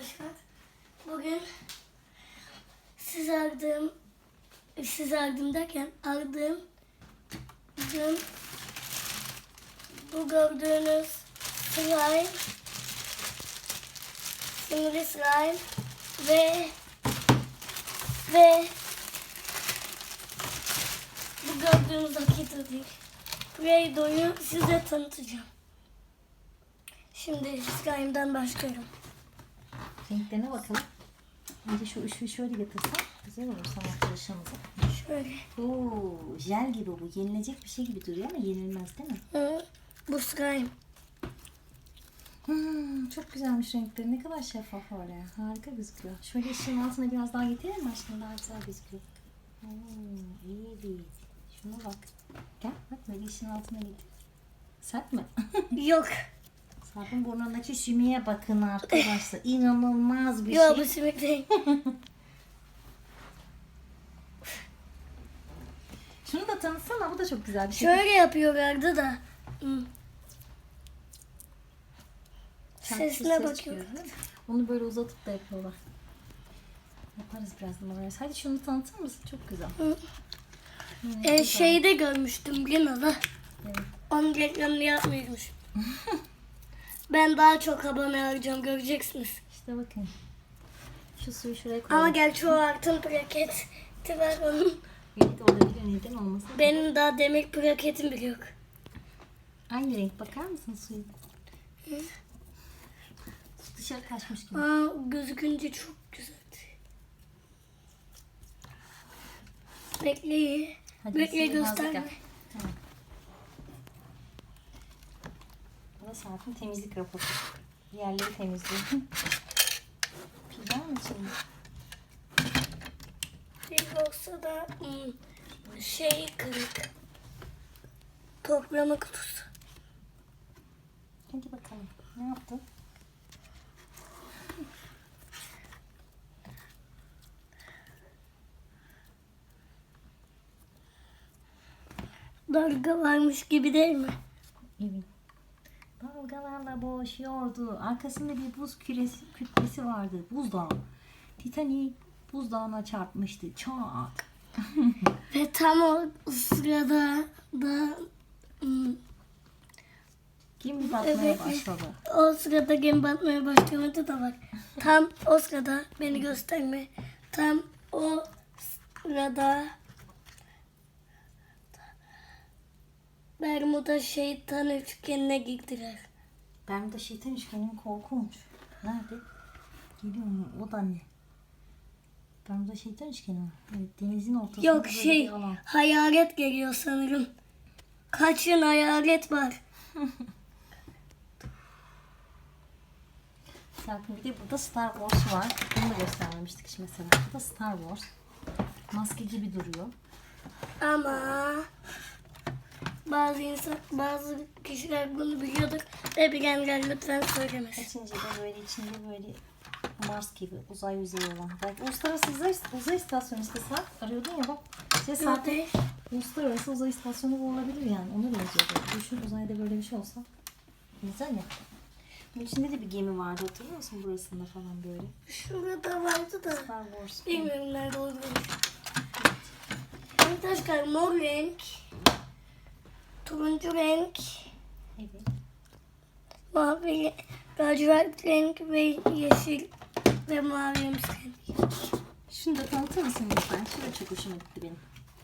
arkadaşlar. Bugün siz aldığım siz aldım derken aldığım dün bu gördüğünüz slime sinirli slime ve ve bu gördüğünüz akito değil. Play-Doh'yu size tanıtacağım. Şimdi slime'dan başlıyorum. Renklerine bakalım. Önce şu ışığı şöyle getirsen güzel olur sanat çalışmamıza. Şöyle. Oo, jel gibi bu. Yenilecek bir şey gibi duruyor ama yenilmez değil mi? Hı, bu slime. Hmm, çok güzelmiş renkleri. Ne kadar şeffaf var ya. Harika gözüküyor. Şöyle ışığın altına biraz daha getirelim mi aşkım? Daha güzel gözüküyor. Oo, iyi bir. Şuna bak. Gel bak böyle ışığın altına getir. Sert mi? Yok. Sarp'ın burnundaki sümüğe bakın arkadaşlar. İnanılmaz bir Yok bu şey. simit değil. Şunu da tanıtsana. Bu da çok güzel bir şey. Şöyle yapıyorlardı da. Hı. Şarkı Sesine ses bakıyor. çıkıyor, değil mi? Onu böyle uzatıp da yapıyorlar. Yaparız birazdan oraya. Hadi şunu tanıtır mısın? Çok güzel. Hı. Hmm, E, güzel. şeyde görmüştüm Lina'da. Evet. Onun reklamını yapmıyormuş. ben daha çok abone alacağım göreceksiniz. İşte bakın. Şu suyu şuraya koyalım. Ama gerçi o altın plaketi var onun. Evet olabilir. Neden olmasın? Benim daha demir plaketim bile yok. Aynı renk. Bakar mısın suyu? Su dışarı kaçmış gibi. Aa, gözükünce çok güzeldi. Bekle. Hadi Bekle gösterme. Sarp'ın temizlik raporu. Yerleri temizliyor. Pizza mı şimdi? Bir olsa da hmm, şey kırık. Toplama kutusu. Hadi bakalım. Ne yaptın? Dalga varmış gibi değil mi? Evet. Dalgalarla boğuşuyordu. Arkasında bir buz küresi, kütlesi vardı. Buzdağı. Titanic buzdağına çarpmıştı. Çak. Ve tam o sırada da hmm, Gemi batmaya Evet. başladı. o sırada gemi batmaya başlamadı da bak. Tam o sırada beni gösterme. Tam o sırada Bermuda şeytan üçgenine girdiler. Ben de şeytan üçgenim korkunç. Nerede? Geliyor mu? O da ne? Ben de şeytan üçgeni var. Evet, denizin ortasında Yok böyle şey bir alan. hayalet geliyor sanırım. Kaçın hayalet var. Serpil bir de burada Star Wars var. Bunu da göstermemiştik hiç mesela. Bu da Star Wars. Maske gibi duruyor. Ama bazı insan, bazı kişiler bunu biliyordur ve bilenler lütfen söylemesin. Kaçıncı da böyle içinde böyle Mars gibi uzay yüzeyi olan. Belki uluslararası uzay, uzay istasyonu istesen arıyordun ya bak. Şey zaten Nerede? uluslararası uzay istasyonu bu olabilir yani. Ona benziyor. Düşün uzayda böyle bir şey olsa. Güzel ya. Bunun içinde de bir gemi vardı hatırlıyor musun burasında falan böyle. Şurada vardı da Star Wars. bilmiyorum nerede olduğunu. Arkadaşlar mor renk, turuncu renk, Evet. mavi, lacivert renk ve yeşil ve mavi renk. Şunu da tanıtır mısın lütfen? Şu da çok hoşuma gitti benim.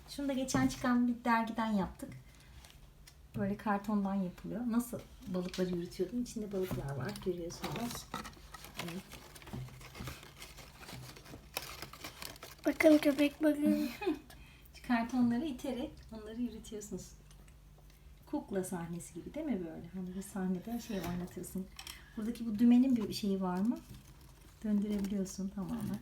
Şunu da geçen çıkan bir dergiden yaptık. Böyle kartondan yapılıyor. Nasıl balıkları yürütüyordum. İçinde balıklar var görüyorsunuz. Evet. Bakın köpek balığı. Kartonları iterek onları yürütüyorsunuz. Kukla sahnesi gibi değil mi böyle? Hani bir sahnede şey oynatırsın. Buradaki bu dümenin bir şeyi var mı? Döndürebiliyorsun tamamen.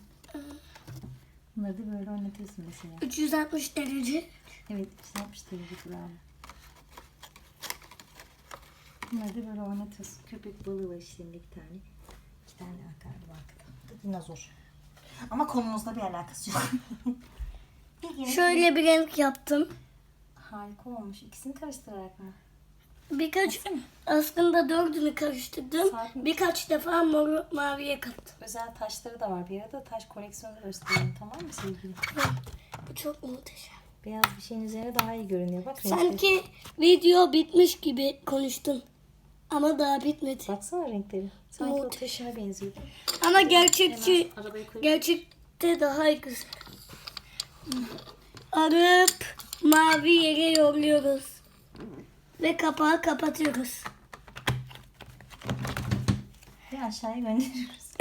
Bunları da böyle oynatırsın mesela. 360 derece. Evet, 360 derece bravo. Bunları da böyle oynatıyorsun. Köpek balığı var içlerinde bir tane. İki tane akarlı var dinozor. Ama konumuzla bir alakası yok. bir Şöyle bir renk yaptım. Harika olmuş. İkisini karıştırarak mı? birkaç aslında dördünü karıştırdım. Sakin. Birkaç defa mor maviye kattım. Özel taşları da var. Bir arada taş koleksiyonu göstereyim tamam mı sevgili? Bu çok muhteşem. Beyaz bir şeyin üzerine daha iyi görünüyor. Bak renkleri. Sanki video bitmiş gibi konuştun. Ama daha bitmedi. Baksana renkleri. Sanki o Muhteşem. taşına benziyor. Ama gerçekçi gerçekte daha güzel. Arıp mavi yere yolluyoruz. Ve kapağı kapatıyoruz. bir aşağıya gönderiyoruz.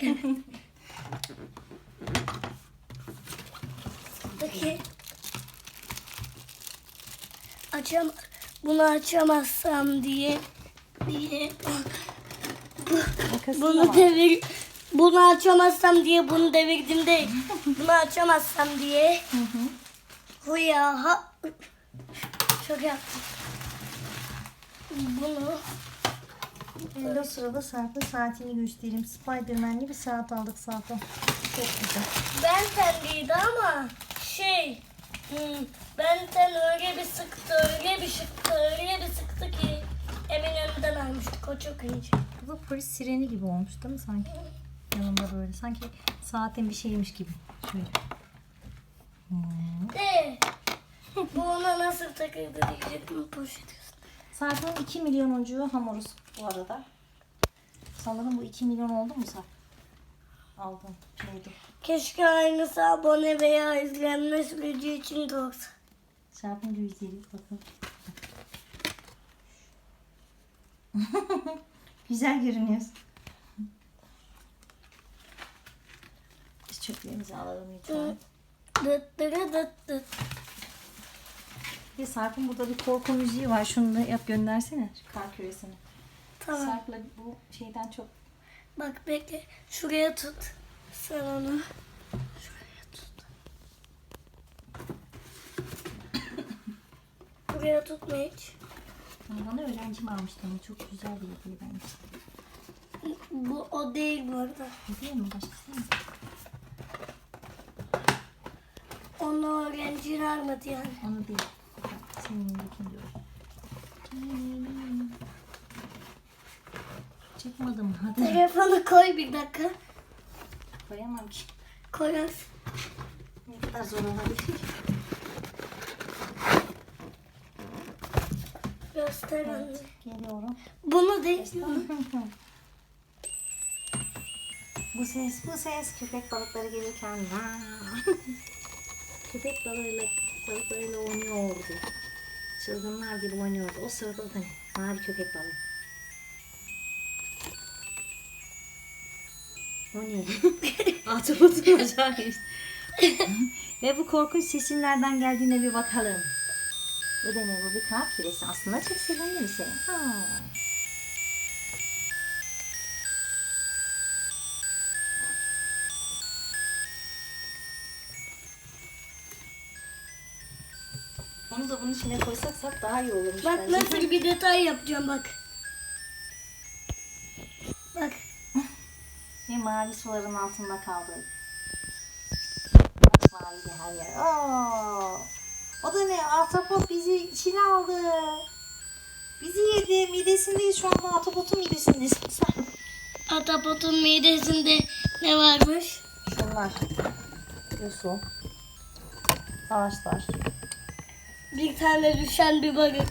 Peki. Açam bunu açamazsam diye diye bunu devir bunu açamazsam diye bunu devirdim değil. bunu açamazsam diye. Huya ha çok yaptım. Bunu Şimdi o sırada Sarp'ın saatini göstereyim. Spiderman'li bir saat aldık Sarp'a. Çok güzel. Benten'liydi ama şey hmm, Benten öyle bir sıktı öyle bir sıktı öyle bir sıktı ki Eminönü'nden almıştık o çok ince. Bu da polis sireni gibi olmuş değil mi sanki? Yanında böyle. Sanki saatin bir şeymiş gibi. Şöyle. Hmm. Bu ona nasıl takıldı diyecektim poşet. Sarp'ın 2 milyonuncu hamuruz bu arada. Sanırım bu 2 milyon oldu mu Sarp? Aldım. Şeydi. Keşke aynısı abone veya izlenme süreci için de olsa. Sarp'ın gözleri bakın. Güzel görünüyor. Biz çöplerimizi alalım lütfen. Dıt dırı dıt dıt. Bir Sarp'ın burada bir korku müziği var. Şunu da yap göndersene. Şu kar küresini. Tamam. Sarp'la bu şeyden çok Bak bekle. Şuraya tut. Sen onu. Şuraya tut. Buraya tutma hiç. bana öğrencim almıştı ama çok güzel bir hediye bence. Bu o değil bu arada. Hediye mi? Başkası mı? Onu öğrencin almadı yani. Onu değil. Çıkmadım hadi. Telefonu koy bir dakika. Koyamam ki. Koyarız. Ne kadar zor olabilir. Göster anne. Evet, geliyorum. Bunu değil. bu ses, bu ses köpek balıkları gelirken köpek balığıyla balıklarıyla oynuyordu. Çılgınlar gibi oynuyordu. O sırada da ne? Mavi köpek balığı. O ne? Ahtapotun geçti. Ve bu korkunç sesin nereden geldiğine bir bakalım. Bu da ne? Bu bir kar küresi. Aslında çok bir şey. Ha. Onu da bunun içine koysaksak daha iyi olurmuş Bak bence. nasıl bir detay yapacağım bak. Bak. Ve mavi suların altında kaldı. Mavi de her yer. Oo. O da ne? Ahtapot bizi içine aldı. Bizi yedi. Midesindeyiz şu anda. Ahtapotun midesindeyiz. Sen. Atapotun midesinde ne varmış? Şunlar. Yosun. Ağaçlar. Bir tane düşen bir balık.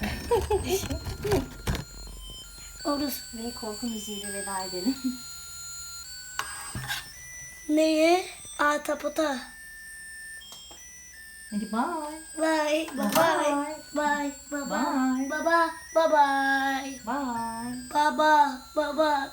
Orası. Ve korku müziğiyle veda edelim. Neye? Atapota. Hadi bye. Bye. Bye. Bye. Bye. Bye. Bye. Baba. Bye. Bye. Bye. Baba. Baba.